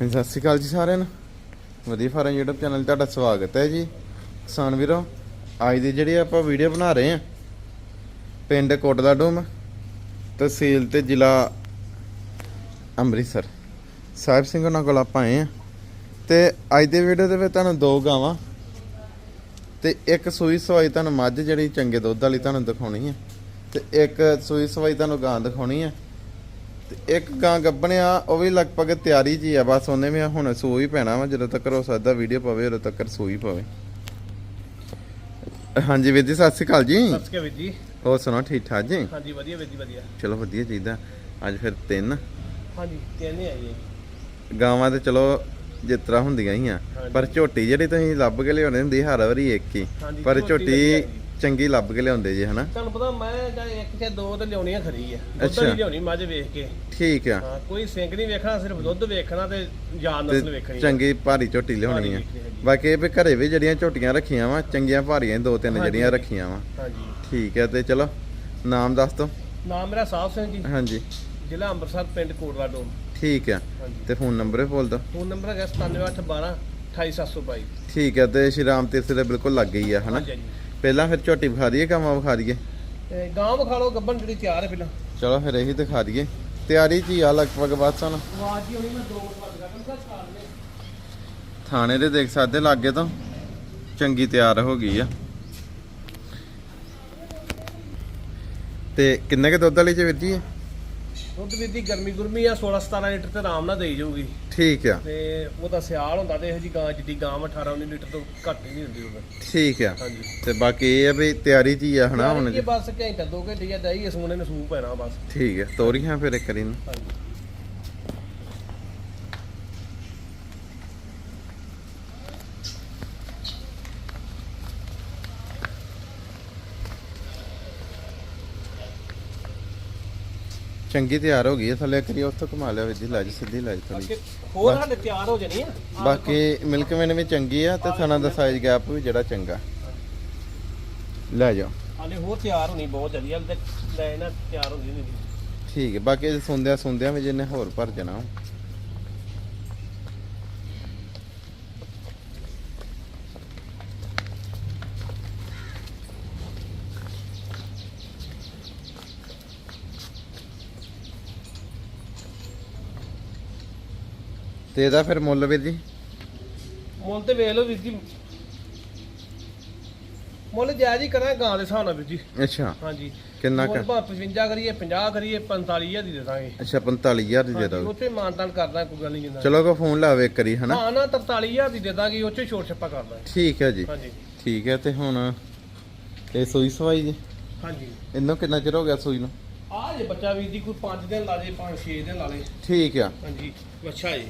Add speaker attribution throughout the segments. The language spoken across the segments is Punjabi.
Speaker 1: ਹਾਂਜੀ, ਸਤਿ ਸ਼੍ਰੀ ਅਕਾਲ ਜੀ ਸਾਰਿਆਂ ਨੂੰ। ਵਧੀਆ ਫਾਰਮ YouTube ਚੈਨਲ 'ਤੇ ਤੁਹਾਡਾ ਸਵਾਗਤ ਹੈ ਜੀ। ਕਿਸਾਨ ਵੀਰੋ ਅੱਜ ਦੀ ਜਿਹੜੀ ਆਪਾਂ ਵੀਡੀਓ ਬਣਾ ਰਹੇ ਹਾਂ ਪਿੰਡ ਕੋਟਦਾ ਡੂਮ ਤਹਿਸੀਲ ਤੇ ਜ਼ਿਲ੍ਹਾ ਅੰਮ੍ਰਿਤਸਰ। ਸਾਹਿਬ ਸਿੰਘ ਉਹਨਾਂ ਕੋਲ ਆਪਾਂ ਆਏ ਹਾਂ। ਤੇ ਅੱਜ ਦੇ ਵੀਡੀਓ ਦੇ ਵਿੱਚ ਤੁਹਾਨੂੰ ਦੋ ਗਾਵਾਂ ਤੇ ਇੱਕ ਸੂਈ ਸਵਾਈ ਤੁਹਾਨੂੰ ਮੱਝ ਜਿਹੜੀ ਚੰਗੇ ਦੁੱਧ ਵਾਲੀ ਤੁਹਾਨੂੰ ਦਿਖਾਉਣੀ ਹੈ ਤੇ ਇੱਕ ਸੂਈ ਸਵਾਈ ਤੁਹਾਨੂੰ ਗਾਂ ਦਿਖਾਉਣੀ ਹੈ। ਤੇ ਇੱਕ ਗਾਂ ਗੱਬਣਿਆ ਉਹ ਵੀ ਲਗਭਗ ਤਿਆਰੀ ਹੀ ਆ ਬਸ ਉਹਨੇ ਵੀ ਹੁਣ ਸੂਈ ਪੈਣਾ ਵਾ ਜਦੋਂ ਤੱਕ ਹੋ ਸਕਦਾ ਵੀਡੀਓ ਪਵੇ ਉਦੋਂ ਤੱਕ ਸੂਈ ਪਵੇ। ਹਾਂਜੀ ਵੀਰ ਜੀ ਸਤਿ ਸ਼੍ਰੀ ਅਕਾਲ ਜੀ।
Speaker 2: ਸਤਿ ਸ਼੍ਰੀ ਅਕਾਲ ਵੀਰ ਜੀ।
Speaker 1: ਹੋਰ ਸੁਣਾਓ ਠੀਕ ਠਾਕ ਜੀ?
Speaker 2: ਹਾਂਜੀ ਵਧੀਆ ਵੀਰ ਜੀ ਵਧੀਆ।
Speaker 1: ਚਲੋ ਵਧੀਆ ਚਾਹੀਦਾ। ਅੱਜ ਫਿਰ ਤਿੰਨ।
Speaker 2: ਹਾਂਜੀ
Speaker 1: ਗਾਵਾਂ ਤੇ ਚਲੋ ਜਿਸ ਤਰ੍ਹਾਂ ਹੁੰਦੀਆਂ ਹੀ ਆ। ਪਰ ਝੋਟੀ ਜਿਹੜੀ ਤੁਸੀਂ ਲੱਭ ਕੇ ਲਿਆਉਣੀ ਹੁੰਦੀ ਹਰ ਵਾਰੀ ਇੱਕ ਹੀ। ਪਰ
Speaker 2: ਝੋਟੀ ਜੀ।
Speaker 1: ਚੰਗੀ ਲੱਭ ਕੇ ਲਿਆਉਂਦੇ ਜੀ ਹਨਾ?
Speaker 2: ਤੁਹਾਨੂੰ ਪਤਾ ਮੈਂ ਜਾਂ ਇੱਕ ਜਾਂ ਦੋ ਤੇ ਲਿਆਉਣੀਆਂ ਖਰੀ ਆ। ਦੁੱਧ
Speaker 1: ਅੱਛਾ।
Speaker 2: ਨਹੀਂ ਲਿਆਉਣੀ ਮੱਝ ਵੇਖ ਕੇ।
Speaker 1: ਠੀਕ ਆ।
Speaker 2: ਹਾਂ ਕੋਈ ਸਿੰਗ ਨਹੀਂ ਵੇਖਣਾ ਸਿਰਫ ਦੁੱਧ ਵੇਖਣਾ ਤੇ ਜਾਨ ਨਸਲ
Speaker 1: ਤੇ
Speaker 2: ਵੇਖਣੀ ਆ।
Speaker 1: ਚੰਗੀ ਭਾਰੀ ਝੋਟੀ ਲਿਆਉਣੀ
Speaker 2: ਭਾਰੀ
Speaker 1: ਆ।
Speaker 2: ਵੇਖਣੀ ਆ।
Speaker 1: ਬਾਕੀ ਇਹ ਵੀ ਘਰੇ ਵੀ ਜਿਹੜੀਆਂ ਝੋਟੀਆਂ ਰੱਖੀਆਂ ਵਾ ਚੰਗੀਆਂ ਭਾਰੀਆਂ ਦੋ ਤਿੰਨ
Speaker 2: ਹਾਂਜੀ।
Speaker 1: ਜਿਹੜੀਆਂ ਰੱਖੀਆਂ ਵਾ।
Speaker 2: ਹਾਂਜੀ।
Speaker 1: ਠੀਕ ਹੈ ਤੇ ਚਲੋ ਨਾਮ ਦੱਸ ਦੋ
Speaker 2: ਨਾਮ ਮੇਰਾ ਸਾਹਿਬ ਸਿੰਘ ਜੀ।
Speaker 1: ਹਾਂਜੀ।
Speaker 2: ਜ਼ਿਲ੍ਹਾ ਅੰਮ੍ਰਿਤਸਰ ਪਿੰਡ ਕੋਟਲਾ ਡੋਮ।
Speaker 1: ਠੀਕ ਆ।
Speaker 2: ਹਾਂਜੀ।
Speaker 1: ਤੇ ਫੋਨ ਨੰਬਰ ਵੀ ਬੋਲ ਦੋ
Speaker 2: ਫੋਨ ਨੰਬਰ ਹੈਗਾ 97812 28722
Speaker 1: ਠੀਕ ਹੈ ਤੇ ਸ਼੍ਰੀ ਰਾਮ ਤੀਰਥ ਦੇ ਬਿਲਕੁਲ ਲੱਗ ਗਈ ਆ ਹਨਾ?
Speaker 2: ਹਾਂਜੀ ਹਾਂਜੀ।
Speaker 1: ਪਹਿਲਾਂ ਫਿਰ ਝੋਟੀ ਵਿਖਾ ਦਈਏ ਕਾਵਾਂ ਵਿਖਾ ਦਈਏ?
Speaker 2: ਤੇ ਗਾਂ ਵਿਖਾ ਲਓ ਗੱਬਨ ਜਿਹੜੀ ਤਿਆਰ ਹੈ ਪਹਿਲਾਂ।
Speaker 1: ਚਲੋ ਫਿਰ ਇਹੀ ਦਿਖਾ ਦਈਏ। ਤਿਆਰੀ 'ਚ ਹੀ ਆ ਲਗਭਗ ਬਸ ਹੁਣ।
Speaker 2: ਆਵਾਜ਼ ਜੀ ਹੋਣੀ ਮੈਂ ਦੋ ਮਿੰਟ ਬਾਅਦ ਗੱਬਨ ਦਾ ਛਾੜ ਲੈ
Speaker 1: ਥਾਣੇ ਦੇ ਦੇਖ ਸਕਦੇ ਲਾਗੇ ਤੋਂ। ਚੰਗੀ ਤਿਆਰ ਹੋ ਗਈ ਆ। ਤੇ ਕਿੰਨੇ ਕੇ ਦੁੱਧ ਵਾਲੀ ਚ ਵੀਰ ਜੀ?
Speaker 2: ਦੁੱਧ ਵੀਰ ਦੀ ਗਰਮੀ ਗੁਰਮੀ ਆ 16 17 ਲੀਟਰ ਤੇ ਆਰਾਮ ਨਾਲ ਦੇਈ ਜਾਊਗੀ।
Speaker 1: ਠੀਕ ਆ।
Speaker 2: ਤੇ ਉਹਦਾ ਸਿਆਲ ਹੁੰਦਾ ਤੇ ਇਹੋ ਜੀ ਗਾਂ ਜਿੱਡੀ ਗਾਂ 18 19 ਲੀਟਰ ਤੋਂ ਘੱਟ ਹੀ ਨਹੀਂ ਹੁੰਦੀ ਉਹ
Speaker 1: ਠੀਕ ਆ।
Speaker 2: ਹਾਂਜੀ।
Speaker 1: ਤੇ ਬਾਕੀ ਇਹ ਆ ਵੀ ਤਿਆਰੀ 'ਚ ਹੀ ਆ ਹਨਾ ਹੁਣ
Speaker 2: ਇਹ ਬਸ ਘੰਟਾ ਦੋ ਘੰਟੇ ਜਾਂ ਡਾਈ ਸੋਨੇ ਨੂੰ ਸੂਪ ਪੈਣਾ ਬਸ।
Speaker 1: ਠੀਕ ਹੈ ਤੋਰੀਆਂ ਫਿਰ ਇੱਕ ਵਾਰੀ। ਨੂੰ
Speaker 2: ਹਾਂਜੀ।
Speaker 1: ਚੰਗੀ ਤਿਆਰ ਹੋ ਗਈ ਹੈ ਥੱਲੇ ਕਰੀ ਉੱਥੋਂ ਘੁਮਾ ਲਿਆ ਜੀ ਲੱਜ ਸਿੱਧੀ ਲੱਜ ਥੋੜੀ
Speaker 2: ਹੋਰ ਹਾਲੇ ਤਿਆਰ ਹੋ ਜਾਣੀ ਆ?
Speaker 1: ਬਾਕੀ ਮਿਲਕ ਮੈਨ ਵੀ ਚੰਗੀ ਆ ਤੇ ਥਣਾ ਦਾ ਸਾਈਜ਼ ਗੈਪ ਵੀ ਜਿਹੜਾ ਚੰਗਾ। ਲੈ ਜਾਓ।
Speaker 2: ਹਾਲੇ ਹੋਰ ਤਿਆਰ ਹੋਣੀ ਬਹੁਤ ਜਲਦੀ ਹਾਲੇ ਤੇ ਲੈ ਨਾ ਤਿਆਰ ਹੁੰਦੀ ਨਹੀਂ
Speaker 1: ਠੀਕ ਹੈ ਬਾਕੀ ਸੁੰਦਿਆਂ ਸੁੰਦਿਆਂ ਵੀ ਜਿਹਨੇ ਹੋਰ ਭਰ ਜਾਣਾ। ਤੇ ਇਹਦਾ ਫਿਰ ਮੁੱਲ ਵੀਰ ਜੀ।
Speaker 2: ਮੁੱਲ ਤੇ ਵੇਖ ਲਓ ਵੀਰ ਜੀ। ਮੁੱਲ ਜਾਇਜ਼ ਹੀ ਕਰਾਂ ਗਾਂ ਦੇ ਹਿਸਾਬ ਨਾਲ ਵੀਰ ਜੀ।
Speaker 1: ਅੱਛਾ।
Speaker 2: ਹਾਂਜੀ।
Speaker 1: ਕਿੰਨਾ
Speaker 2: ਮੁੱਲ
Speaker 1: ਕੁ?
Speaker 2: ਭਾਵੇਂ 55 ਕਰੀਏ 50 ਕਰੀਏ 45000 ਦੀ ਦੇ ਦਾਂਗੇ।
Speaker 1: ਅੱਛਾ 45000 ਦੀ ਦੇ
Speaker 2: ਹਾਂਜੀ,
Speaker 1: ਦੋ
Speaker 2: ਉੱਥੇ ਮਾਨਤਾਨ ਕਰਦਾ ਕੋਈ ਗੱਲ ਨਹੀਂ ਜਿੰਦਾ
Speaker 1: ਚਲੋ ਕੋ ਫੋਨ ਲਾਵੇ ਇੱਕ ਕਰੀ ਹਨਾ?
Speaker 2: ਹਾਂ ਨਾ 43000 ਦੀ ਦੇ ਦਾਂਗੇ ਉੱਥੇ ਛੋਟ ਛੱਪਾ ਕਰਦਾ
Speaker 1: ਠੀਕ ਹੈ ਜੀ।
Speaker 2: ਹਾਂਜੀ।
Speaker 1: ਠੀਕ ਹੈ ਤੇ ਹੁਣ ਇਹ ਸੂਈ ਸਵਾਈ ਜੀ?
Speaker 2: ਹਾਂਜੀ।
Speaker 1: ਇਹਨੂੰ ਕਿੰਨਾ ਚਿਰ ਹੋ ਗਿਆ ਸੂਈ ਨੂੰ?
Speaker 2: ਆ ਜੇ ਬੱਚਾ ਵੀਰ ਦੀ ਕੋਈ 5 ਦਿਨ ਲਾ ਲੇ 5-6 ਦਿਨ ਲਾ ਲੇ।
Speaker 1: ਠੀਕ ਆ।
Speaker 2: ਹਾਂਜੀ ਅੱਛਾ ਜੀ।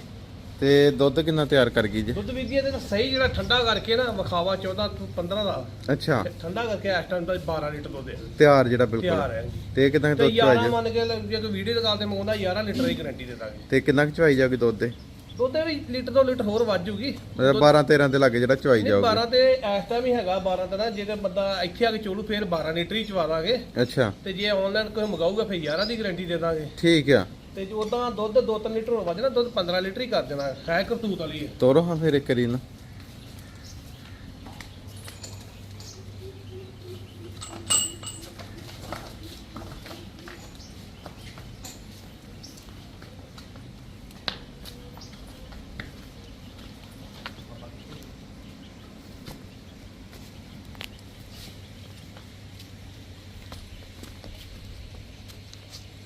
Speaker 1: ਤੇ ਦੁੱਧ ਕਿੰਨਾ ਤਿਆਰ ਕਰ ਗਈ ਜੀ?
Speaker 2: ਦੁੱਧ ਵੀਰ ਦੀ ਇਹਦੇ ਨਾਲ ਸਹੀ ਜਿਹੜਾ ਠੰਡਾ ਕਰਕੇ ਨਾ ਵਿਖਾਵਾ 14 ਤੋਂ 15 ਦਾ।
Speaker 1: ਅੱਛਾ।
Speaker 2: ਠੰਡਾ ਕਰਕੇ ਇਸ ਟਾਈਮ ਤਾਂ 12 ਲੀਟਰ ਦੁੱਧ ਹੈ।
Speaker 1: ਤਿਆਰ ਜਿਹੜਾ
Speaker 2: ਤਿਆਰ
Speaker 1: ਬਿਲਕੁਲ
Speaker 2: ਹੈ। ਜੀ
Speaker 1: ਤੇ ਕਿੰਨਾ ਕੁ
Speaker 2: ਤੇ
Speaker 1: ਦੁੱਧ ਚਵਾਈ
Speaker 2: 11
Speaker 1: ਜਾ
Speaker 2: ਮੰਨ ਕੇ ਜੇ ਕੋਈ ਵੀਡੀਓ ਦੇ ਕਾਲ ਤੇ ਮੰਗਾਉਂਦਾ 11 ਲੀਟਰ ਦੀ ਗਾਰੰਟੀ ਦੇ ਦਾਂਗੇ।
Speaker 1: ਤੇ ਕਿੰਨਾ ਕੁ ਚਵਾਈ ਜਾਊਗੀ ਦੁੱਧ ਦੇ
Speaker 2: ਦੁੱਧ ਦੇ ਵੀ ਲੀਟਰ ਤੋਂ ਲੀਟਰ ਹੋਰ ਵੱਧ ਜੂਗੀ।
Speaker 1: ਮਤਲਬ 12 13 ਦੇ ਲੱਗੇ ਜਿਹੜਾ ਚਵਾਈ
Speaker 2: ਨਹੀਂ
Speaker 1: ਜਾਊਗੀ।
Speaker 2: 12 ਤੇ ਇਸ ਟਾਈਮ ਹੀ ਹੈਗਾ 12 ਤਾਂ ਨਾ ਜੇਕਰ ਬੰਦਾ ਇੱਥੇ ਆ ਕੇ ਚੋਲੂ ਫੇਰ 12 ਲੀਟਰ ਹੀ ਚਵਾ ਦਾਂਗੇ।
Speaker 1: ਅੱਛਾ।
Speaker 2: ਤੇ ਜੇ ਆਨਲਾਈਨ ਕੋਈ ਮੰਗਾਊਗਾ ਫੇਰ 11 ਦੀ ਗਾਰੰਟੀ ਦੇ ਦਾਂਗੇ।
Speaker 1: ਠੀਕ ਆ।
Speaker 2: ਤੇ ਜੇ ਉਦਾਂ ਦੁੱਧ 2-3 ਲੀਟਰ ਹੋ ਵੱਜਣਾ ਦੁੱਧ 15 ਲੀਟਰ ਹੀ ਕਰ ਦੇਣਾ, ਹੈ ਕਰਤੂਤ ਵਾਲੀ ਹੈ
Speaker 1: ਤੋਰੋ ਹਾਂ ਫਿਰ ਇੱਕ ਕਰੀ ਨਾ।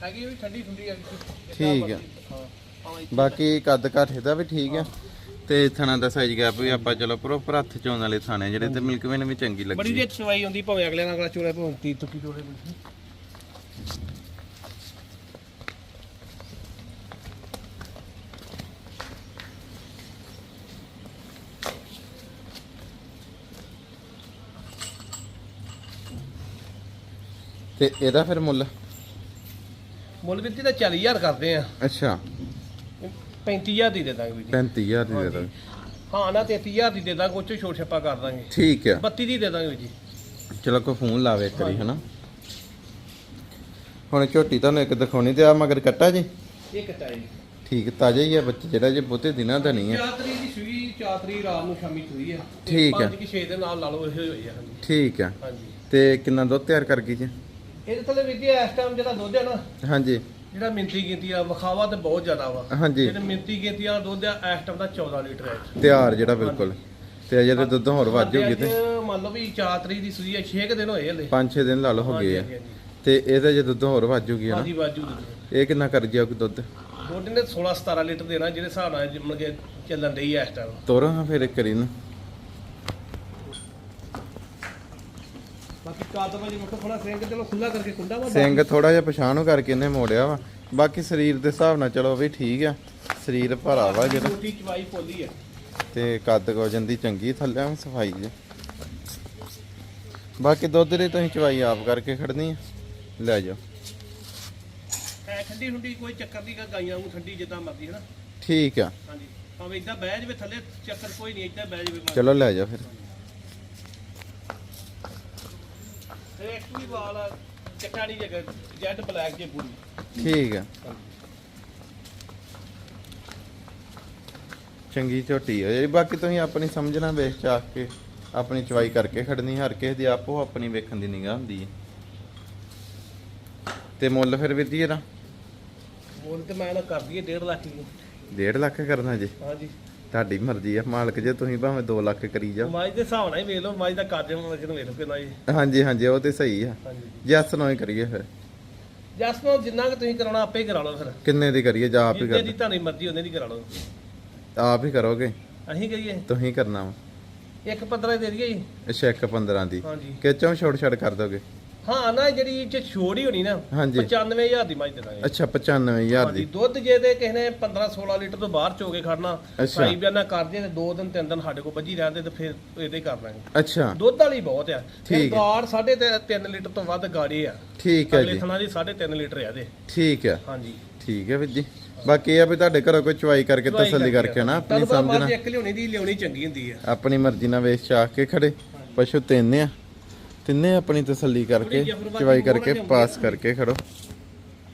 Speaker 2: ਹੈਗੀ ਉਹ ਵੀ ਠੰਡੀ ਠੰਡੀ ਆ
Speaker 1: ਠੀਕ ਆ।
Speaker 2: ਹਾਂ।
Speaker 1: ਬਾਕੀ ਕੱਦ ਕਾਠ ਇਹਦਾ ਵੀ ਠੀਕ ਆ। ਤੇ ਥਣਾ ਦਾ ਸਾਈਜ਼ ਗੈਪ ਵੀ ਆਪਾਂ ਚਲੋ ਪ੍ਰੋਪਰ ਹੱਥ ਚੋਣ ਵਾਲੇ ਥਾਣੇ ਜਿਹੜੇ ਤੇ ਮਿਲਕ ਮੈਨ ਵੀ ਚੰਗੀ
Speaker 2: ਬੜੀ
Speaker 1: ਲੱਗੀ
Speaker 2: ਜੇ ਚਵਾਈ ਹੁੰਦੀ ਭਾਵੇਂ ਅਗਲੇ ਨਾਲ ਚੋਲੇ ਭਾਵੇਂ ਤੀ ਤੁਕੀ ਚੋਲੇ
Speaker 1: ਤੇ ਇਹਦਾ ਫਿਰ ਮੁੱਲ?
Speaker 2: ਮੁੱਲ ਵੀ ਤਾਂ 40000 ਕਰਦੇ ਆ।
Speaker 1: ਅੱਛਾ।
Speaker 2: 35000 ਦੀ ਦੇ ਦਾਂਗੇ ਵੀ ਜੀ।
Speaker 1: 35000 ਦੀ ਦੇ ਦੋ
Speaker 2: ਹਾਂ ਨਾ 33000 ਦੀ ਦੇ ਦਾਂਗੇ ਉੱਚੇ ਛੋਟ ਛੱਪਾ ਕਰ ਦਾਂਗੇ।
Speaker 1: ਠੀਕ ਆ।
Speaker 2: 32 ਦੀ ਦੇ ਦਾਂਗੇ ਜੀ।
Speaker 1: ਚਲੋ ਕੋਈ ਫੋਨ ਲਾਵੇ ਇੱਕ ਵਾਰੀ ਹਨਾ। ਹੁਣ ਝੋਟੀ ਤੁਹਾਨੂੰ ਇੱਕ ਦਿਖਾਉਣੀ ਤੇ ਆ ਮਗਰ ਕੱਟਾ ਜੀ?
Speaker 2: ਇਹ ਕਟਾਈ
Speaker 1: ਠੀਕ ਤਾਜ਼ਾ ਹੀ ਆ ਬੱਚੇ ਜਿਹੜਾ ਜੇ ਬਹੁਤੇ ਦਿਨਾਂ ਦਾ ਨਹੀਂ ਹੈ
Speaker 2: ਚਾਤਰੀ ਦੀ ਸੂਈ ਚਾਤਰੀ ਰਾਤ ਨੂੰ ਸ਼ਾਮੀ ਸੂਈ ਆ।
Speaker 1: ਠੀਕ ਆ।
Speaker 2: 5 ਕਿ 6 ਦੇ ਨਾਲ ਲਾ ਲਓ ਇਹ ਹੋਈ ਹਾਂਜੀ।
Speaker 1: ਠੀਕ ਆ।
Speaker 2: ਹਾਂਜੀ।
Speaker 1: ਤੇ ਕਿੰਨਾ ਦੁੱਧ ਤਿਆਰ ਕਰ ਗਈ ਜੀ?
Speaker 2: ਇਹਦੇ ਥੱਲੇ ਵੀਰ ਜੀ ਇਸ ਟਾਈਮ ਜਿਹੜਾ ਦੁੱਧ ਆ ਨਾ
Speaker 1: ਹਾਂਜੀ।
Speaker 2: ਜਿਹੜਾ ਮਿੰਤੀ ਕੀਤੀ ਆ ਵਿਖਾਵਾ ਤੇ ਬਹੁਤ ਜ਼ਿਆਦਾ ਵਾ।
Speaker 1: ਹਾਂਜੀ।
Speaker 2: ਜਿਹੜਾ ਮਿੰਤੀ ਕੀਤੀ ਆ ਦੁੱਧ ਆ ਇਸ ਟਾਈਮ ਦਾ 14 ਲੀਟਰ ਹੈ
Speaker 1: ਤਿਆਰ ਜਿਹੜਾ ਬਿਲਕੁਲ। ਤੇ ਅਜੇ ਤੇ ਦੁੱਧ ਹੋਰ ਵੱਧ
Speaker 2: ਸਾਡੇ
Speaker 1: ਜੂਗੀ
Speaker 2: ਅੱਜ
Speaker 1: ਤੇ।
Speaker 2: ਮੰਨ ਲਓ ਵੀ ਚਾਤਰੀ ਦੀ ਸੂਈ ਆ 6 ਦਿਨ ਹੋਏ ਹਲੇ।
Speaker 1: 5-6 ਦਿਨ ਲਾ ਲਓ ਹੋ ਗਏ ਆ। ਤੇ ਇਹਦਾ ਜੇ ਦੁੱਧ ਹੋਰ ਵੱਧ ਜੂਗੀ ਨਾ
Speaker 2: ਹਾਂਜੀ ਬਾਜੂ ਦੁੱਧ
Speaker 1: ਇਹ ਕਿੰਨਾ ਕਰ ਕੋਈ ਦੁੱਧ?
Speaker 2: ਦੁੱਧ ਨੇ 16 17 ਲੀਟਰ ਦੇਣਾ ਜਿਹੜੇ ਹਿਸਾਬ ਨਾਲ ਜਿਵੇਂ ਕਿ ਚੱਲਣ ਰਹੀ ਆ ਇਸ ਟਾਈਮ
Speaker 1: ਤੋਰੋ ਹਾਂ ਫਿਰ ਇੱਕ ਕਰੀ ਨੂੰ
Speaker 2: ਬਾਕੀ ਥੋੜਾ ਸਿੰਘ ਚਲੋ ਖੁੱਲਾ ਕਰਕੇ ਖੁੱਲਾ ਵਾ
Speaker 1: ਸਿੰਘ ਥੋੜਾ ਜਿਹਾ ਪਛਾਣ ਕਰਕੇ ਇਹਨੇ ਮੋੜਿਆ ਵਾ। ਬਾਕੀ ਸਰੀਰ ਦੇ ਹਿਸਾਬ ਨਾਲ ਚਲੋ ਵੀ ਠੀਕ ਆ। ਸਰੀਰ ਭਰਾ ਵਾ ਜਿਹੜਾ।
Speaker 2: ਰੋਟੀ ਚਵਾਈ ਪੋਲੀ ਆ।
Speaker 1: ਤੇ ਕੱਦ ਗੋਜਨ ਦੀ ਚੰਗੀ ਥੱਲੇ ਆ ਸਫ਼ਾਈ ਜੀ। ਬਾਕੀ ਦੁੱਧ ਦੇ ਤੁਸੀਂ ਚਵਾਈ ਆਪ ਕਰਕੇ ਖੜਨੀ ਆ। ਲੈ ਜਾਓ।
Speaker 2: ਐ ਠੰਡੀ ਠੰਡੀ ਕੋਈ ਚੱਕਰ ਨਹੀਂ ਗਾ ਗਾਈਆਂ ਨੂੰ ਠੰਡੀ ਜਿੱਦਾਂ ਮਰਦੀ ਹੈ ਨਾ
Speaker 1: ਠੀਕ ਆ।
Speaker 2: ਹਾਂਜੀ। ਭਾਵੇਂ ਇਦਾਂ ਬਹਿ ਜਵੇ ਥੱਲੇ ਚੱਕਰ ਕੋਈ ਨਹੀਂ ਇਦਾਂ ਬਹਿ ਜਵੇ
Speaker 1: ਚਲੋ ਲੈ ਜਾਓ ਫਿਰ।
Speaker 2: ਵੀ ਵਾਲ ਆ, ਜੈਡ ਬਲੈਕ ਜੇ ਪੂਰੀ।
Speaker 1: ਠੀਕ ਆ। ਚੰਗੀ ਝੋਟੀ ਹੈ ਜਿਹੜੀ ਬਾਕੀ ਤੁਸੀਂ ਆਪਣੀ ਸਮਝਣਾ ਵੇਖ ਚਾਖ ਕੇ ਆਪਣੀ ਚਵਾਈ ਕਰਕੇ ਖੜਨੀ ਹਰ ਕਿਸੇ ਦੀ ਆਪੋ ਆਪਣੀ ਵੇਖਣ ਦੀ ਨਿਗਾਹ ਹੁੰਦੀ ਹੈ ਤੇ ਮੁੱਲ ਫਿਰ ਵੀਰ ਜੀ ਇਹਦਾ?
Speaker 2: ਬੋਲ ਤੇ ਮੈਂ ਨਾ ਕਰਦੀ 1.5 ਲੱਖ ਦੀ
Speaker 1: 1.5 ਲੱਖ ਕਰਨਾ ਜੀ।
Speaker 2: ਹਾਂਜੀ।
Speaker 1: ਤੁਹਾਡੀ ਮਰਜ਼ੀ ਆ। ਮਾਲਕ ਜੇ ਤੁਸੀਂ ਭਾਵੇਂ 2 ਲੱਖ ਕਰੀ ਜਾਓ।
Speaker 2: ਮਾਜ ਦੇ ਹਿਸਾਬ ਨਾਲ ਹੀ ਵੇਖ ਲਓ ਮਾਜ ਦਾ ਕਾਜੇ ਵਜਨ ਵੇਖ ਲਓ ਕਿੰਨਾ ਜੀ
Speaker 1: ਹਾਂਜੀ ਹਾਂਜੀ ਉਹ ਤੇ ਸਹੀ ਆ।
Speaker 2: ਹਾਂਜੀ।
Speaker 1: ਜੈਸ ਨੂੰ ਹੀ ਕਰੀਏ ਫਿਰ।
Speaker 2: ਜਸ ਨੂੰ ਜਿੰਨਾ ਕਿ ਤੁਸੀਂ ਕਰਾਉਣਾ ਆਪੇ ਹੀ ਕਰਾ ਲਓ ਫਿਰ।
Speaker 1: ਕਿੰਨੇ ਦੀ ਕਰੀਏ? ਜਾਂ ਆਪ ਹੀ
Speaker 2: ਜਿੰਨੇ ਦੀ
Speaker 1: ਕਰ
Speaker 2: ਤੁਹਾਡੀ ਮਰਜ਼ੀ ਉਹਨੇ ਦੀ ਕਰਾ ਲਓ।
Speaker 1: ਆਪ ਹੀ ਕਰੋਗੇ?
Speaker 2: ਅਸੀਂ ਕਰੀਏ।
Speaker 1: ਤੁਸੀਂ ਕਰਨਾ ਵਾ।
Speaker 2: ਇੱਕ 15 ਦੇ ਦਈਏ ਜੀ।
Speaker 1: ਅੱਛਾ ਇੱਕ 15 ਦੀ।
Speaker 2: ਹਾਂਜੀ।
Speaker 1: ਕਿਚੋਂ ਛੋੜ ਛੜ ਕਰ ਦੋਗੇ?
Speaker 2: ਹਾਂ ਨਾ ਜਿਹੜੀ ਚ ਛੋੜ ਹੀ ਹੋਣੀ ਨਾ
Speaker 1: ਹਾਂਜੀ।
Speaker 2: 95000 ਦੀ ਮੱਝ ਦੇ ਦਾਂਗੇ
Speaker 1: ਅੱਛਾ 95000
Speaker 2: ਹਾਂਜੀ
Speaker 1: ਦੀ।
Speaker 2: ਦੁੱਧ ਜੇ ਤੇ ਕਿਸੇ ਨੇ 15 16 ਲੀਟਰ ਤੋਂ ਬਾਹਰ ਚੋਗੇ ਖੜਨਾ
Speaker 1: ਅੱਛਾ।
Speaker 2: ਸਾਈ ਬਿਆਨਾ ਕਰ ਜੇ ਤੇ ਦੋ ਦਿਨ ਤਿੰਨ ਦਿਨ ਸਾਡੇ ਕੋਲ ਵੱਜੀ ਰਹਿੰਦੇ ਤੇ ਫਿਰ ਇਹਦੇ ਹੀ ਕਰ ਲਾਂਗੇ।
Speaker 1: ਅੱਛਾ।
Speaker 2: ਦੁੱਧ ਵਾਲੀ ਬਹੁਤ ਆ।
Speaker 1: ਠੀਕ ਹੈ।
Speaker 2: ਇਹ ਗਾੜ 3.5 ਲੀਟਰ ਤੋਂ ਵੱਧ ਗਾੜੀ ਆ।
Speaker 1: ਠੀਕ ਹੈ
Speaker 2: ਅਗਲੇ
Speaker 1: ਜੀ।
Speaker 2: ਥਣਾ ਦੀ 3.5 ਲੀਟਰ ਆ ਦੇ
Speaker 1: ਠੀਕ ਹੈ।
Speaker 2: ਹਾਂਜੀ।
Speaker 1: ਠੀਕ ਹੈ ਵੀਰ ਜੀ। ਬਾਕੀ ਇਹ ਆ ਵੀ ਤੁਹਾਡੇ ਘਰੋਂ ਕੋਈ ਚਵਾਈ ਕਰਕੇ
Speaker 2: ਚੁਆਈ
Speaker 1: ਤਸੱਲੀ ਕਰਕੇ ਨਾ ਆਪਣੀ
Speaker 2: ਤੁਹਾਨੂੰ ਪਤਾ ਮੱਝ ਇੱਕ ਲਿਆਉਣੀ ਦੀ ਲਿਆਉਣੀ ਚੰਗੀ ਹੁੰਦੀ ਆ।
Speaker 1: ਆਪਣੀ ਮਰਜ਼ੀ ਨਾਲ ਵੇਚ ਚਾਹ ਕੇ ਖੜੇ। ਪਸ਼ੂ ਤਿੰਨੇ ਆ। ਤਿੰਨੇ ਆਪਣੀ ਤਸੱਲੀ ਕਰਕੇ ਚਵਾਈ ਕਰਕੇ ਪਾਸ ਕਰਕੇ ਖੜੋ।